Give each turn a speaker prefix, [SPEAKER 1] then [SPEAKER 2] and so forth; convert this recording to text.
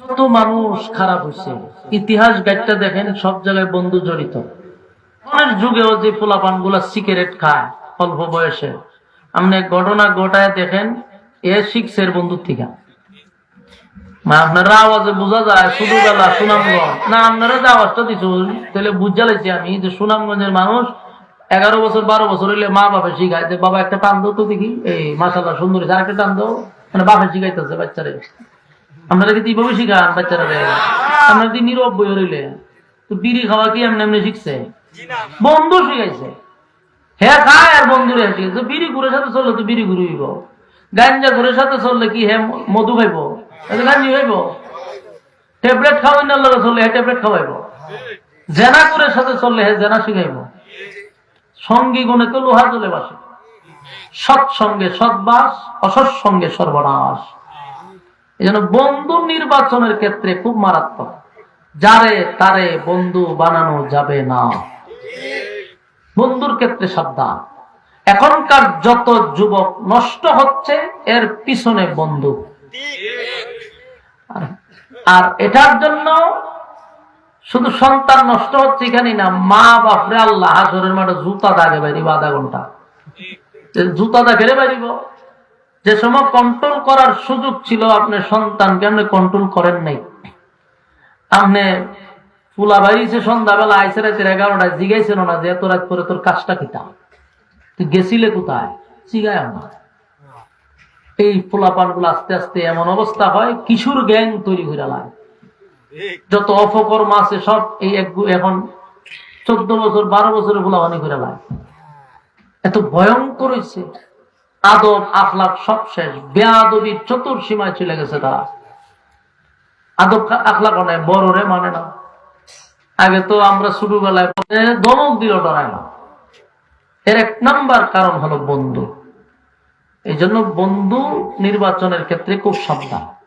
[SPEAKER 1] যত মানুষ খারাপ হয়েছে, ইতিহাস গাইডটা দেখেন, সব জায়গায় বন্ধু জড়িত। অনেক যুগেও যে পোলাপানগুলা সিগারেট খায়, অল্প বয়সে। আপনি ঘটনা ঘটায় দেখেন, এ শিখছে এর বন্ধুর থেকে তাহলে আমি যে মানুষ, এগারো বছর, বারো বছর হইলে মা শিখায় যে বাবা একটা তো দেখি, এই একটা মানে শিখাইতেছে বাচ্চারে। আপনারা কি এইভাবে শিখান বাচ্চারা আপনারা কি নীরব বই রইলে, তো বিড়ি খাওয়া কি এমনি এমনি শিখছে? বন্ধু শিখাইছে। হ্যাঁ খায় আর শিখাইছে। বিড়ি সাথে চললে তো বিড়ি গাঞ্জা সাথে চললে কি হ্যাঁ মধু খাইব? গাঞ্জি খাইব। ট্যাবলেট খাওয়াই না লগে চললে হ্যাঁ ট্যাবলেট খাওয়াইব। জেনা করে সাথে চললে হ্যাঁ জেনা শিখাইব। সঙ্গী গুণে তো লোহা চলে বাসে। সৎসঙ্গে সৎবাস, অসৎসঙ্গে সর্বনাশ। এই জন্য বন্ধু নির্বাচনের ক্ষেত্রে খুব মারাত্মক। যারে তারে বন্ধু বানানো যাবে না। বন্ধুর ক্ষেত্রে সাবধান। এখনকার যত যুবক নষ্ট হচ্ছে, এর পিছনে বন্ধু। আর- এটার জন্য শুধু সন্তান নষ্ট হচ্ছে এখানে না, মা বাপরে আল্লাহ হাসরের মাঠে জুতা দাগে বাইরিব আধা ঘণ্টা। জুতা দাগেরে বাইরিব। যে সময় কন্ট্রোল করার সুযোগ ছিল আপনি সন্তানকে আপনি কন্ট্রোল করেন নাই। আপনি ফুলা বাড়িছে সন্ধ্যাবেলা আইসে রাতের এগারোটায় জিগাইছিল না যে এত রাত করে তোর কাজটা কিতাম তুই গেছিলে কোথায়? জিগায় আমার এই ফুলাপানগুলো আস্তে আস্তে এমন অবস্থা হয়, কিশোর গ্যাং তৈরি করে লাগে। যত অপকর্ম আছে সব এই এখন চোদ্দ বছর, বারো বছরের ফুলাবানি করে লাগে। এত ভয়ঙ্কর হয়েছে আদব আখলাক সব শেষ। বেআবি চতুর সীমায় চলে গেছে তারা। আদব আখলাক অনেক বড় রে মানে না। আগে তো আমরা শুরু বেলায় দমক দিল, ডরায় না। এর এক নাম্বার কারণ হলো বন্ধু। এই জন্য বন্ধু নির্বাচনের ক্ষেত্রে খুব সাবধান।